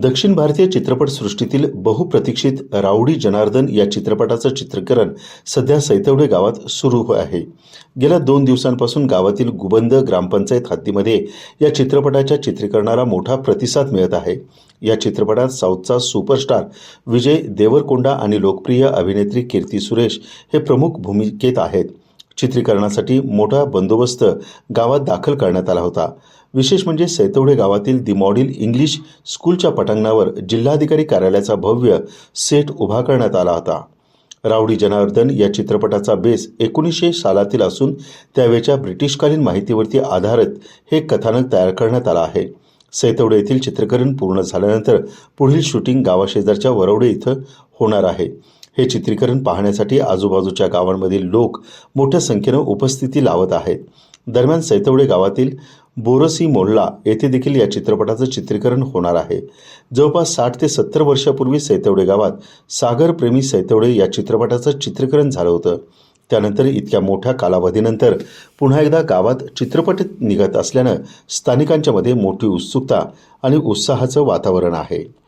दक्षिण भारतीय चित्रपटसृष्टीतील बहुप्रतीक्षित राऊडी जनार्दन या चित्रपटाचं चित्रीकरण सध्या सैतवडे गावात सुरू आहे. गेल्या दोन दिवसांपासून गावातील गुबंद ग्रामपंचायत हद्दीमध्ये या चित्रपटाच्या चित्रीकरणाला मोठा प्रतिसाद मिळत आहे. या चित्रपटात साऊथचा सुपरस्टार विजय देवरकोंडा आणि लोकप्रिय अभिनेत्री कीर्ती सुरेश हे प्रमुख भूमिकेत आहेत. चित्रीकरणासाठी मोठा बंदोबस्त गावात दाखल करण्यात आला होता. विशेष म्हणजे सैतवडे गावातील दि मॉडेल इंग्लिश स्कूलच्या पटांगणावर जिल्हाधिकारी कार्यालयाचा भव्य सेट उभा करण्यात आला होता. रावडी जनार्दन या चित्रपटाचा बेस एकोणीसशे सालातील असून त्यावेळच्या ब्रिटिशकालीन माहितीवरती आधारित हे कथानक तयार करण्यात आलं आहे. सैतवडे येथील चित्रीकरण पूर्ण झाल्यानंतर पुढील शूटिंग गावाशेजारच्या वरवडे इथं होणार आहे. हे चित्रीकरण पाहण्यासाठी आजूबाजूच्या गावांमधील लोक मोठ्या संख्येनं उपस्थिती लावत आहेत. दरम्यान सैतवडे गावातील बोरसी मोल्ला येथे देखील या चित्रपटाचं चित्रीकरण होणार आहे. जवळपास साठ ते सत्तर वर्षापूर्वी सैतवडे गावात सागरप्रेमी सैतवडे या चित्रपटाचं चित्रीकरण झालं होतं. त्यानंतर इतक्या मोठ्या कालावधीनंतर पुन्हा एकदा गावात चित्रपट निघत असल्यानं स्थानिकांच्यामध्ये मोठी उत्सुकता आणि उत्साहाचं वातावरण आहे.